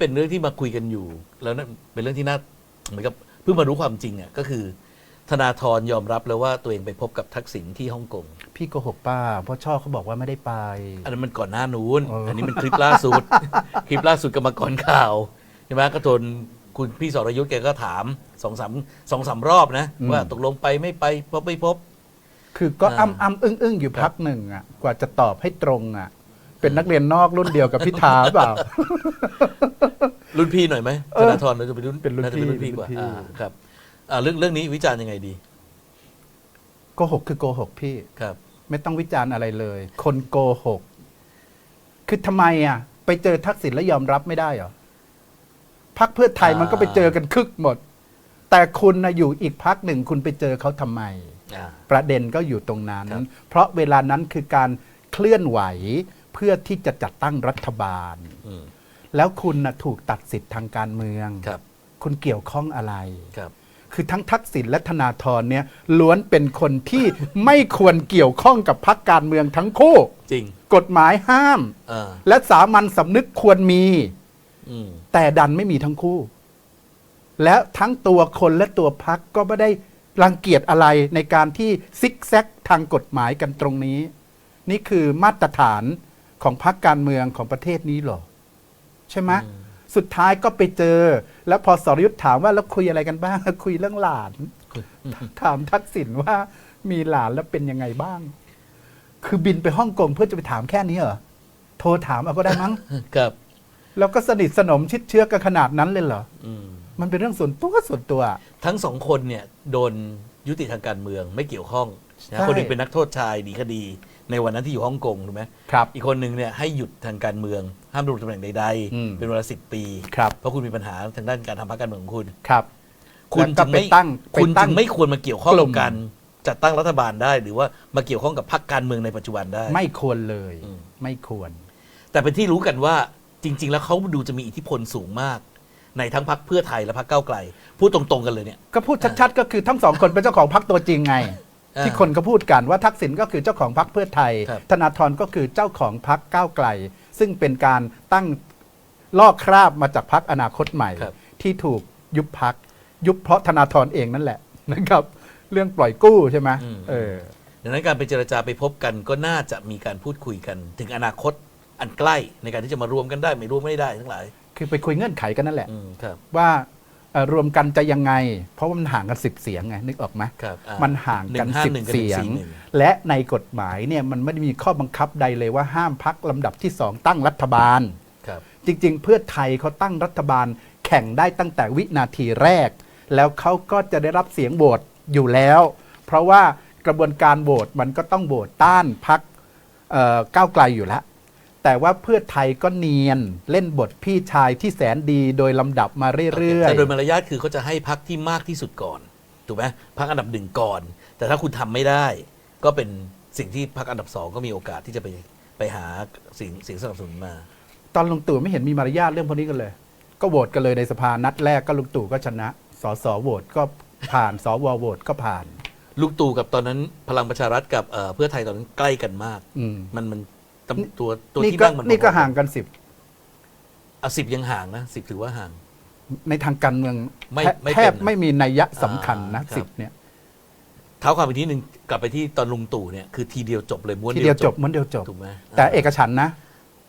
เป็นเรื่องที่มาคุยกันอยู่ แล้วนั่นเป็นเรื่องที่น่าเหมือนกับเพิ่งมารู้ความจริงอะก็คือ ธนาธรยอมรับแล้วว่าตัวเองไปพบกับทักษิณที่ฮ่องกงพี่โกหกป้า เพราะช่อเขาบอกว่าไม่ได้ไป อันนั้นมันก่อนหน้านู้น เอออั อันนี้มันคลิปล่าสุด คลิปล่าสุดกรรมกรข่าวใช่ไหมก็โดนคุณพี่สรยุทธ์แกก็ถามสองสามสองสามรอบนะ ว่าตกลงไปไม่ไปพบไม่พบ คือก็อ่า อ้ำอ้ำอึ้งอึ้งอยู่พักหนึ่งอะ กว่าจะตอบให้ตรงอะ เป็นนักเรียนนอกรุ่นเดียวกับพิธาเปล่า รุ่นพี่หน่อยไหมเอธอนาธรน่าจะเป็นรุ่นเป็นรุ่นาจะเป็นรุ่นพี่พี่กว่ารุ่นพี่อ่าครับอ่าเรื่องเรื่องนี้วิจารณ์ยังไงดีโกหกคือโกหกพี่ครับ ไม่ต้องวิจารณ์อะไรเลย คนโกหก คือทำไมอะ ไปเจอทักษิณแล้วยอมรับไม่ได้เหรอพักเพื่อไทยอ่ามัมันก็ไปเจอกันคึกหมด แต่คุณนะอยู่อีกพักหนึ่งคุณไปเจอเขาทำไมอ่าประเด็นก็อยู่ตรงนั้นครับเพราะเวลานั้นคือการเคลื่อนไหว เพื่อที่จะจัดตั้งรัฐบาล อืมแล้วคุณนะถูกตัดสิทธิ์ทางการเมือง ครับคุณเกี่ยวข้องอะไร ครับ คือทั้งทักษิณและธนาธรเนี่ยล้วนเป็นคนที่ ไม่ควรเกี่ยวข้องกับพักการเมืองทั้งคู่ จริงกฎหมายห้ามอ่าและสามัญสำนึกควรมี อืมแต่ดันไม่มีทั้งคู่ และทั้งตัวคนและตัวพักก็ไม่ได้รังเกียจอะไรในการที่ซิกแซกทางกฎหมายกันตรงนี้ นี่คือมาตรฐาน ของพักการเมืองของประเทศนี้เหรอ ใช่ไหมสุดท้ายก็ไปเจอ แล้วพอสรยุทธ์ถามว่าแล้วคุยอะไรกันบ้าง คุยเรื่องหลาน ถามทักษิณว่ามีหลานแล้วเป็นยังไงบ้าง คือบินไปฮ่องกงเพื่อจะไปถามแค่นี้เหรอ โทรถามเอาก็ได้มั้ง ครับ แล้วก็สนิทสนมชิดเชื้อกันขนาดนั้นเลยเหรออืมมันเป็นเรื่องส่วนตัวส่วนตัว ทั้งสองคนเนี่ย โดนยุติทางการเมืองไม่เกี่ยวข้องนะใช่คนหนึ่งเป็นนักโทษชายหนีคดี ในวันนั้นที่อยู่ฮ่องกงถูกไหมครับ อีกคนหนึ่งเนี่ยให้หยุดทางการเมือง ห้ามดำรงตำแหน่งใดอืม ๆ เป็นเวลาสิบปี ครับเพราะคุณมีปัญหาทางด้านการทำพรรคการเมืองของคุณ ครับคุณแล้วก็จึงไม่ไปตั้งไปคุณตั้จึงงไม่ควรมาเกี่ยวข้องกลุ่กับม การจัดตั้งรัฐบาลได้ หรือว่ามาเกี่ยวข้องกับพรรคการเมืองในปัจจุบันได้ ไม่ควรเลย อืม ไม่ควร แต่เป็นที่รู้กันว่าจริง ๆ แล้วเขาดูจะมีอิทธิพลสูงมาก ในทั้งพรรคเพื่อไทยและพรรคก้าวไกล พูดตรงๆกันเลยเนี่ย ก็พูดชัดๆ ก็คือทั้งสองคนเป็นเจ้าของพรรคตัวจริงไงอ่า ที่คนก็พูดกันว่าทักษิณก็คือเจ้าของพรรคเพื่อไทยครับธนาธรก็คือเจ้าของพรรคก้าวไกล ซึ่งเป็นการตั้งลอกคราบมาจากพรรคอนาคตใหม่ครับที่ถูกยุบพักยุบเพราะธนาธรเองนั่นแหละนะครับเรื่องปล่อยกู้ใช่ไหมเออดังนั้นการไปเจรจาไปพบกันก็น่าจะมีการพูดคุยกัน ถึงอนาคตอันใกล้ในการที่จะมารวมกันได้ไม่รวมไม่ได้ทั้งหลาย คือไปคุยเงื่อนไขกันนั่นแหละอืมครับว่าเอ่อ รวมกันจะยังไง เพราะว่ามันห่างกันสิบเสียงไงนึกออกไหมครับอ่ามันห่างกัน151สิบกับเสียง141และในกฎหมายเนี่ยมันไม่ได้มีข้อบังคับใดเลยว่าห้ามพักลำดับที่สองตั้งรัฐบาลครับจริง ๆ เพื่อไทยเขาตั้งรัฐบาลแข่งได้ตั้งแต่วินาทีแรก แล้วเขาก็จะได้รับเสียงโหวตอยู่แล้ว เพราะว่ากระบวนการโหวตมันก็ต้องโหวตต้านพักก้าวไกลอยู่แล้ว แต่ว่าเพื่อไทยก็เนียนเล่นบทพี่ชายที่แสนดีโดยลำดับมาเรื่อยแต่โดยมารยาทคือเขาจะให้พักที่มากที่สุดก่อนถูกไหมพักอันดับหนึ่งก่อน แต่ถ้าคุณทำไม่ได้ ก็เป็นสิ่งที่พักอันดับสองก็มีโอกาสที่จะไปไปหาสิ่งสิ่งสนับสนุนมาๆตอนลุงตู่ไม่เห็นมีมารยาทเรื่องพวกนี้กันเลย ก็โหวตกันเลยในสภานัดแรกก็ลุงตู่ก็ชนะสสโหวตก็ผ่านสวโหวตก็ผ่านลูกตู่กับตอนนั้นพลังประชารัฐกับเอ่อเพื่อไทยตอนนั้นใกล้กันมากอืมมันมัน ตำตัวตัวนี่ที่ก็นั่งมันนี่ก็พอๆห่างกันสิบอะสิบยังห่างนะสิบถือว่าห่าง ในทางการเมืองไม่แทบไม่แทเป็นบนะไม่มีนัยยะสำคัญนะอ่าครับ สิบเนี่ย เท้าความไปทีหนึ่งกลับไปที่ตอนลุงตู่เนี่ยคือทีเดียวจบเลยม้วนทีเดียวจบเหมือนเดียวจบ ถูกไหมแต่เอกฉันท์นะ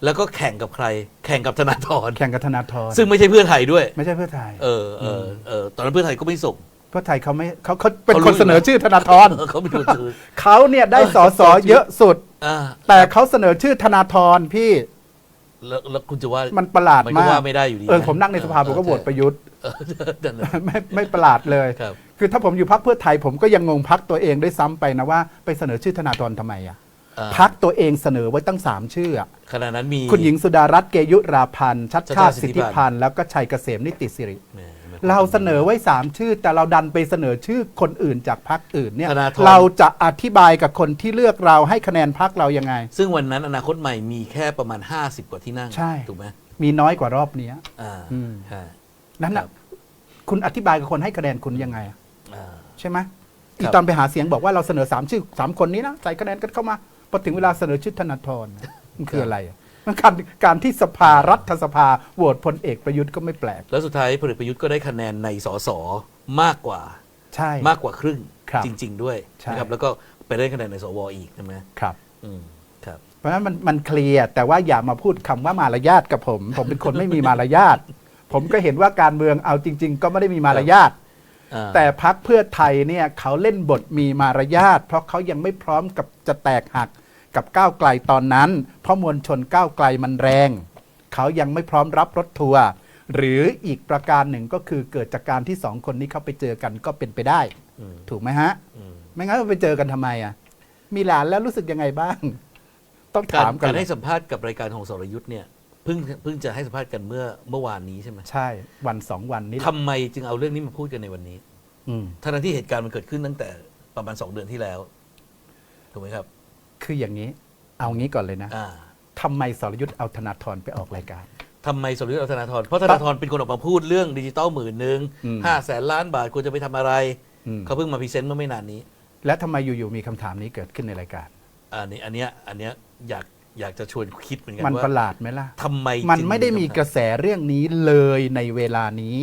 แล้วก็แข่งกับใคร แข่งกับธนาธรแข่งกับธนาธรซึ่งไม่ใช่เพื่อไทยด้วย ไม่ใช่เพื่อไทย เออเออเออตอนนั้นเพื่อไทยก็ไม่ส่ง เพื่อไทยเขาไม่เขาเขาเป็นเขารู้คนเสนอชื่อธนาธรเออเขาไม่ดูซื้อเขาเนี่ยได้สอสอเยอะสุด อ่าแต่เขาเสนอชื่อธนาธรพี่แล้วแล้วคุณจะว่ามันประหลาดมันก็มากว่าไม่ได้อยู่ดีเออนะผมนั่งในสภาผมก็โหวตประยุทธ์ เออนั่นแหละ ไม่ไม่ประหลาดเลย ครับ คือถ้าผมอยู่พักเพื่อไทยผมก็ยังงงพักตัวเองด้วยซ้ำไปนะว่าไปเสนอชื่อธนาธรทำไมอะอ่าพักตัวเองเสนอไว้ตั้งสามชื่ออะขณะนั้นมี คุณหญิงสุดารัตน์เกยุราพันธ์ชัดชัดชาชาติติสิสิททธิธิพัพันนธ์ ธ์แล้วก็ชัยเกษมนิติสิริ แหม เราเสนอไว้สามชื่อ แต่เราดันไปเสนอชื่อคนอื่นจากพักอื่นเนี่ยธนาธร เราจะอธิบายกับคนที่เลือกเราให้คะแนนพักเรายังไง ซึ่งวันนั้นอนาคตใหม่มีแค่ประมาณ 50 กว่าที่นั่งใช่ ถูกไหมมีน้อยกว่ารอบเนี้ย อ่าอืม ใช่ นั้นครัน่ะบคุณอธิบายกับคนให้คะแนนคุณยังไงอะอ่า ใช่ไหมครับอีตอนไปหาเสียงบอกว่าเราเสนอสามชื่อสามคนนี้นะ ใส่คะแนนกันเข้ามาพอถึงเวลาเสนอชื่อธนาธรมันคืออะไรอะ การการที่สภารัฐสภาโหวตพลเอกประยุทธ์ก็ไม่แปลก แล้วสุดท้ายพลเอกประยุทธ์ก็ได้คะแนนในสสมากกว่าใช่มากกว่าครึ่งครับจริง ๆ ด้วยใช่นะครับแล้วก็ไปได้คะแนนในสวอีกใช่ไหมครับอืมครับ เพราะฉะนั้นมันมันเคลียร์แต่ว่าอย่ามาพูดคำว่ามารยาทกับผม ผมเป็นคนไม่มีมารยาทผมก็เห็นว่าการเมืองเอาจริง ๆ ก็ไม่ได้มีมารยาทอ่าแต่พักเพื่อไทยเนี่ยเขาเล่นบทมีมารยาทเพราะเขายังไม่พร้อมกับจะแตกหัก กับก้าวไกลตอนนั้น เพราะมวลชนก้าวไกลมันแรง เขายังไม่พร้อมรับรถทัวร์หรืออีกประการหนึ่งก็คือเกิดจากการที่สองคนนี้เขาไปเจอกันก็เป็นไปได้อืมถูกไหมฮะอืมไม่งั้นไปเจอกันทำไมอะ มีหลานแล้วรู้สึกยังไงบ้าง ต้องการถามกันการให้สัมภาษณ์กับรายการของสรยุทธ์เนี่ยเพิ่งเพิ่งจะให้สัมภาษณ์กันเมื่อเมื่อวานนี้ใช่ไหมใช่ วันสองวันนี้ทำไมจึงเอาเรื่องนี้มาพูดกันในวันนี้อืมทั้งๆที่เหตุการณ์มันเกิดขึ้นตั้งแต่ประมาณสองเดือนที่แล้วถูกไหมครับ คืออย่างนี้เอางี้ก่อนเลยนะอ่าทำไมสรยุทธ์เอาธนาธรไปออกรายการ ทำไมสรยุทธ์เอาธนาธรเพราะธนาธรเป็นคนออกมาพูดเรื่องดิจิตอลหมื่นหนึ่งอืมห้าแสนล้านบาทควรจะไปทำอะไร อืม เขาเพิ่งมาพรีเซนต์เมื่อไม่นานนี้และทำไมอยู่ๆมีคำถามนี้เกิดขึ้นในรายการ อันนี้อันเนี้ยอันเนี้ยอยากอยากจะชวนคิดเหมือนกันมันว่าประหลาดไหมล่ะ ทำไมมันจึงไม่ได้มีกระคำถาแสเรื่องนี้เลยในเวลานี้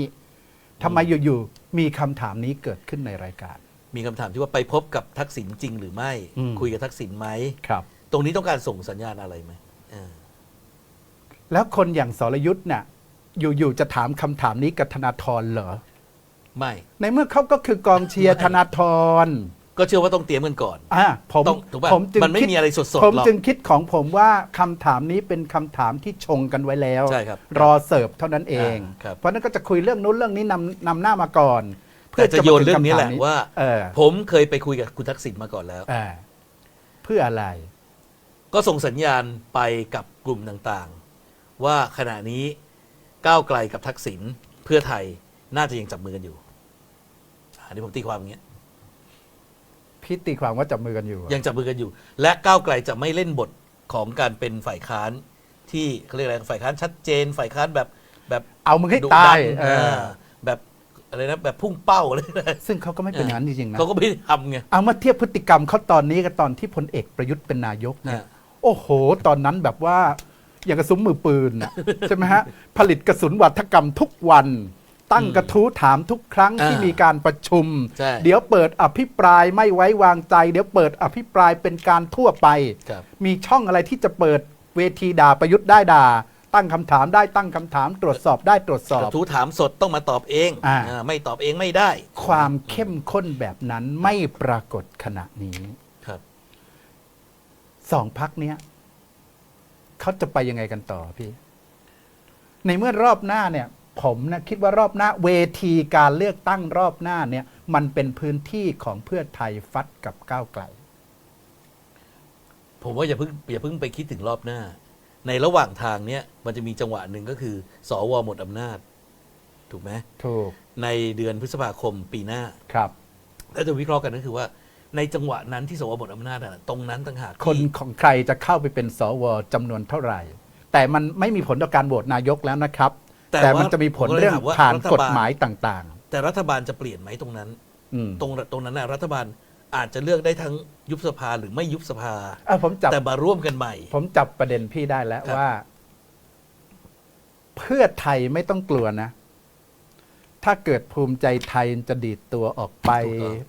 ทำไมอยู่ๆมีคำถามนี้เกิดขึ้นในรายการ มีคำถามที่ว่าไปพบกับทักษิณจริงหรือไม่ อืม คุยกับทักษิณไหม ครับ ตรงนี้ต้องการส่งสัญญาณอะไรไหมเออแล้วคนอย่างสรยุทธ์น่ะอยู่ๆจะถามคำถามนี้กับธนาธรเหรอ ไม่ ในเมื่อเขาก็คือกองเชียร์ไม่ ธนาธรก็เชื่อว่าต้องเตรียมกันก่อน อะผมต้องถูกป่ะผมจึงมันไม่คิดมีอะไรสดๆผมหรอกจึงคิดของผมว่าคำถามนี้เป็นคำถามที่ชงกันไว้แล้ว ใช่ครับรอเสิร์ฟเท่านั้นเอง อ่าครับ เพราะฉะนั้นก็จะคุยเรื่องนู้นเรื่องนี้นำนำหน้ามาก่อน แต่จะมาโยนเรื่องนี้แหละถึคำถมว่าเออผมเคยไปคุยกับคุณทักษิณมาก่อนแล้วเออเพื่ออะไร ก็ส่งสัญญาณไปกับกลุ่มต่างๆ ว่าขณะนี้ก้าวไกลกับทักษิณเพื่อไทยน่าจะยังจับมือกันอยู่อันนี้ผมตีความอย่างเงี้ยพี่ตีความว่าจับมือกันอยู่อะยังจับมือกันอยู่ และก้าวไกลจะไม่เล่นบทของการเป็นฝ่ายค้านที่เขาเรียกอะไรฝ่ายค้านชัดเจน ฝ่ายค้านแบบแบบเอามึงให้ดุตาดัยนเอเอออแบบ อะไรนะแบบพุ่งเป้าอะไรนะซึ่งเขาก็ไม่เป็นอย่างนั้นจริงๆนะเขาก็ไม่ได้ทำไง เอามาเทียบพฤติกรรมเขาตอนนี้กับตอนที่พลเอกประยุทธ์เป็นนายกเนี่ย อ่าโอ้โห ตอนนั้นแบบว่า อย่างกระสุนมือปืนน่ะ ใช่ไหมฮะ ผลิตกระสุนวัฒกรรมทุกวัน ตั้งกระทู้ถามทุกครั้งที่อ่ามีมีการประชุม ใช่ เดี๋ยวเปิดอภิปรายไม่ไว้วางใจ เดี๋ยวเปิดอภิปรายเป็นการทั่วไป ครับ มีช่องอะไรที่จะเปิดเวทีด่าประยุทธ์ได้ด่า ตั้งคำถามได้ตั้งคำถาม ตรวจสอบได้ตรวจสอกบ ระทู้ถามสดต้องมาตอบเองอ่าอ่าไม่ตอบเองไม่ได้ความเข้มข้นแบบนั้นไม่ปรากฏขณะนี้ครับ สองพักเนี้ยเขาจะไปยังไงกันต่อพี่ ในเมื่อรอบหน้าเนี่ย ผมนะคิดว่ารอบหน้า เวทีการเลือกตั้งรอบหน้าเนี่ย มันเป็นพื้นที่ของเพื่อไทยฟัดกับก้าวไกล ผมว่าอย่าเพิ่งอย่าเพิ่งไปคิดถึงรอบหน้า ในระหว่างทางเนี้ยมันจะมีจังหวะหนึ่งก็คือ สวหมดอำนาจ ถูกไหมถูกในเดือนพฤษภาคมปีหน้าครับถ้าจะวิเคราะห์กันก็คือว่า ในจังหวะนั้นที่สวหมดอำนาจอะตรงนั้นต่างหากที่คนของใครจะเข้าไปเป็นสวจำนวนเท่าไหร่ แต่มันไม่มีผลต่อการโหวตนายกแล้วนะครับ แต่มันจะมีผลเรื่องผ่านกฎหมายต่างแต่รัฐบาลจะเปลี่ยนไหมตรงนั้น ๆ อืม ตรงตรงนั้นนะรัฐบาล อาจจะเลือกได้ทั้งยุบสภาหรือไม่ยุบสภาเออผมจับ แต่มาร่วมกันใหม่ ผมจับประเด็นพี่ได้แล้วครับ ว่า เพื่อไทยไม่ต้องกลัวนะ ถ้าเกิดภูมิใจไทยจะดีดตัวออกไป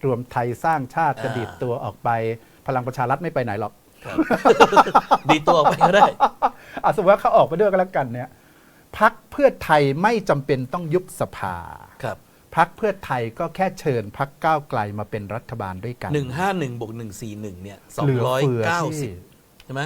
รวมไทยสร้างชาติจะดีดตัวออกไป พลังประชารัฐไม่ไปไหนหรอก ครับ ดีตัวออกไปก็ได้อะสมมติว่าเขาออกไปด้วยก็แล้วกันเนี่ยพักเพื่อไทยไม่จำเป็นต้องยุบสภา ครับ พักเพื่อไทยก็แค่เชิญพักก้าวไกลมาเป็นรัฐบาลด้วยกันหนึ่งห้าหนึ่งบวกหนึ่งสี่หนึ่งเนี่ยสองเหลือร้อยเฟือเก้าที่สิบใช่ไหม